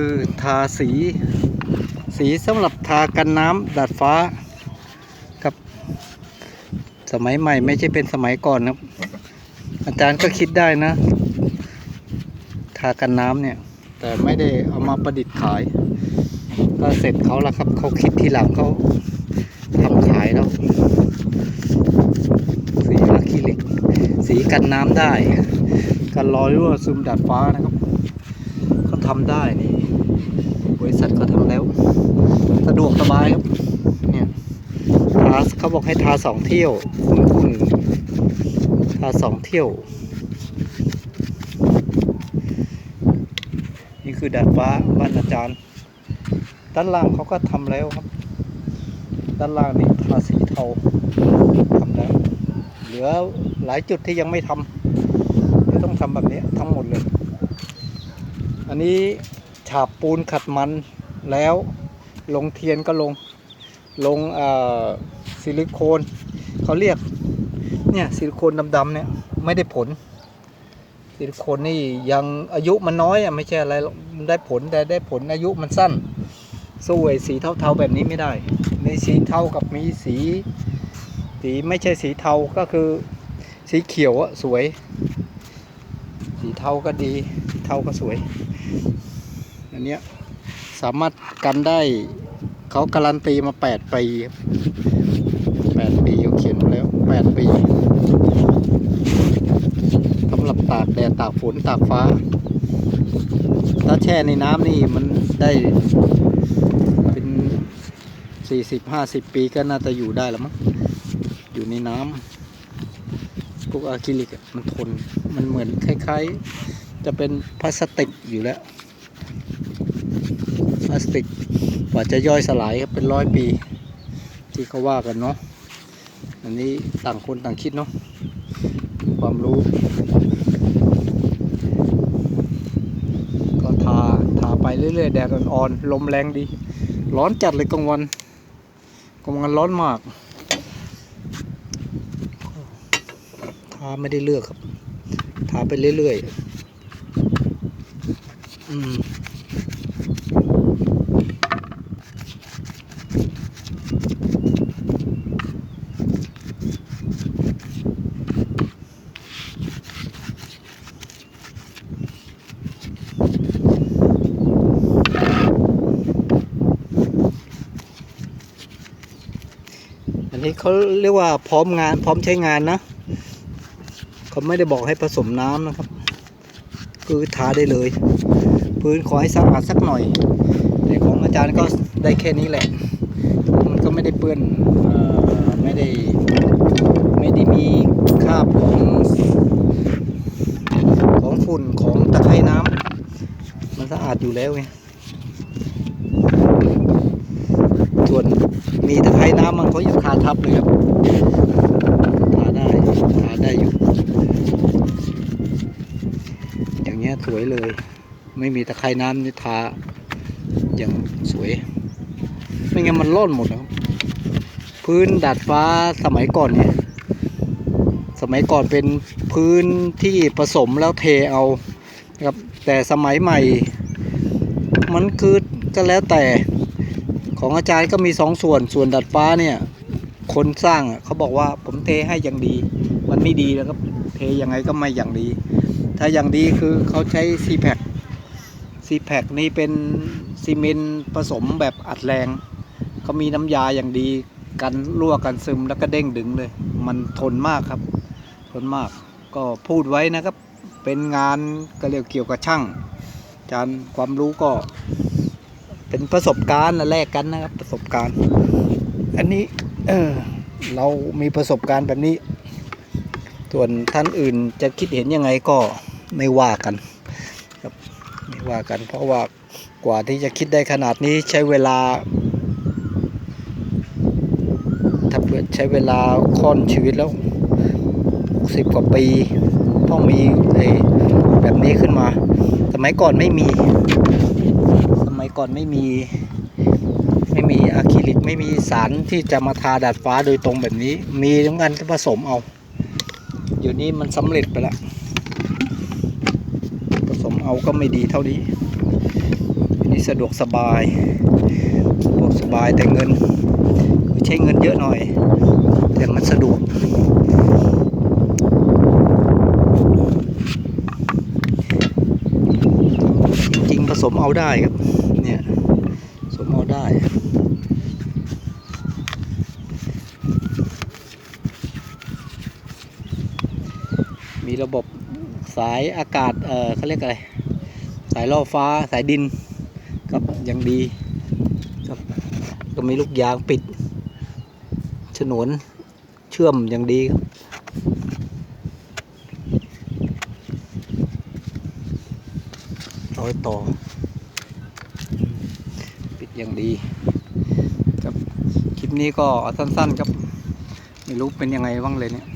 คือทาสี สีสำหรับทากันน้ำดาดฟ้าครับ สมัยใหม่ไม่ใช่เป็นสมัยก่อนครับ อาจารย์ก็คิดได้นะ ทากันน้ำเนี่ย แต่ไม่ได้เอามาประดิษฐ์ขาย ก็เสร็จเขาแล้วครับเขาคิดทีหลังเขาทำขายแล้ว สีอะคริลิก สีกันน้ำได้ กันรอยรั่วซึมดาดฟ้านะครับเขาทำได้นี่ บริษัทเขาทำแล้ว สะดวกสบายครับ เนี่ยทาเขาบอกให้ทาสองเที่ยวอุ่นๆทาสองเที่ยว นี่คือดาดฟ้าบ้านอาจารย์ ด้านล่างเขาก็ทำแล้วครับ ด้านล่างนี่ทาสีเทาทำแล้ว เหลือหลายจุดที่ยังไม่ทำก็ต้องทำแบบนี้ทั้งหมดเลย อันนี้ ฉาบปูนขัดมันแล้วลงเทียนก็ลงลงอ่อซิลิโคนเขาเรียกเนี่ยซิลิโคนดำๆเนี่ยไม่ได้ผล ซิลิโคนนี่ยังอายุมันน้อยอะไม่ใช่อะไรมันได้ผลแต่ได้ผลอายุมันสั้นสู้ไอ้สีเทาๆแบบนี้ไม่ได้ในสีเทากับมีสีสีไม่ใช่สีเทาก็คือสีเขียวอะสวย สีเทาก็ดีเทาก็สวย อันเนี้ยสามารถกันได้เขาการันตีมา 8 ปีแปดปีเขาเขียนมาแล้ว 8 ปีสำหรับตากแดดตากฝนตากฟ้า ถ้าแช่ในน้ำนี่มันได้เป็น 40-50 ปีก็น่าจะอยู่ได้แล้วมั้งอยู่ในน้ำพวกอะคริลิกมันทนมันเหมือนคล้าย ๆ จะเป็นพลาสติกอยู่แล้ว ลาสติกกว่าจะย่อยสลายครับเป็นร้อยปี ที่เขาว่ากันเนาะอันนี้ต่างคนต่างคิดเนาะความรู้ ก็ทาทาไปเรื่อยๆ แดดอ่อนๆลมแรงดี ร้อนจัดเลยกลางวันกลางวันร้อนมากทาไม่ได้เลือกครับ ทาไปเรื่อยๆ อืม นี้เขาเรียกว่าพร้อมงาน พร้อมใช้งานนะเขาไม่ได้บอกให้ผสมน้ำนะครับ คือทาได้เลย พื้นขอให้สะอาดสักหน่อย แต่ของอาจารย์ก็ได้แค่นี้แหละ มันก็ไม่ได้เปื้อนไม่ได้ไม่ได้มีคราบของของฝุ่นของตะไคร่น้ำมันสะอาดอยู่แล้วไง ส่วน มีตะไคร่น้ำมันเขายังคาทับเลยครับทาได้ทาได้อยู่ อย่างเงี้ยสวยเลย ไม่มีตะไคร่น้ำนี่ทาอย่างสวย ไม่งั้นมันร่อนหมดนะครับ พื้นดาดฟ้าสมัยก่อนเนี่ย สมัยก่อนเป็นพื้นที่ผสมแล้วเทเอานะครับแต่สมัยใหม่ มันคือก็แล้วแต่ ของอาจารย์ก็มีสองส่วนส่วนดัดฟ้าเนี่ยคนสร้างเขาบอกว่าผมเทให้อย่างดี มันไม่ดีแล้วครับเทยังไงก็ไม่อย่างดี ถ้าอย่างดีคือเขาใช้ซีแพคซีแพคนี่เป็นซีเมนต์ผสมแบบอัดแรงเขามีน้ำยาอย่างดีกันรั่วกันซึมแล้วก็เด้งดึงเลย มันทนมากครับ ทนมากก็พูดไว้นะครับ เป็นงานก็เรียกเกี่ยวกับช่างอาจารย์ความรู้ก็ เป็นประสบการณ์นะแลกกันนะครับ ประสบการณ์ อันนี้เออเรามีประสบการณ์แบบนี้ ส่วนท่านอื่นจะคิดเห็นยังไงก็ไม่ว่ากันครับไม่ว่ากัน เพราะว่ากว่าที่จะคิดได้ขนาดนี้ใช้เวลาถ้าเพื่อใช้เวลาค่อนชีวิตแล้วสิบกว่าปีต้องมีไอ้แบบนี้ขึ้นมา สมัยก่อนไม่มี ก่อนไม่มี ไม่มีอะคริลิกไม่มีสารที่จะมาทาดาดฟ้าโดยตรงแบบนี้ มีทั้งกันผสมเอาเดี๋ยวนี้มันสำเร็จไปแล้วผสมเอาก็ไม่ดีเท่านี้นี่สะดวกสบายสะดวกสบายแต่เงินใช้เงินเยอะหน่อย แต่มันสะดวกจริงๆผสมเอาได้ครับ มีระบบสายอากาศ เออเขาเรียกอะไร สายล่อฟ้า สายดินครับอย่างดีครับก็มีลูกยางปิด ฉนวนเชื่อมอย่างดีครับร้อยต่อ อย่างดีครับคลิปนี้ก็สั้นๆครับไม่รู้เป็นยังไงบ้างเลยเนี่ย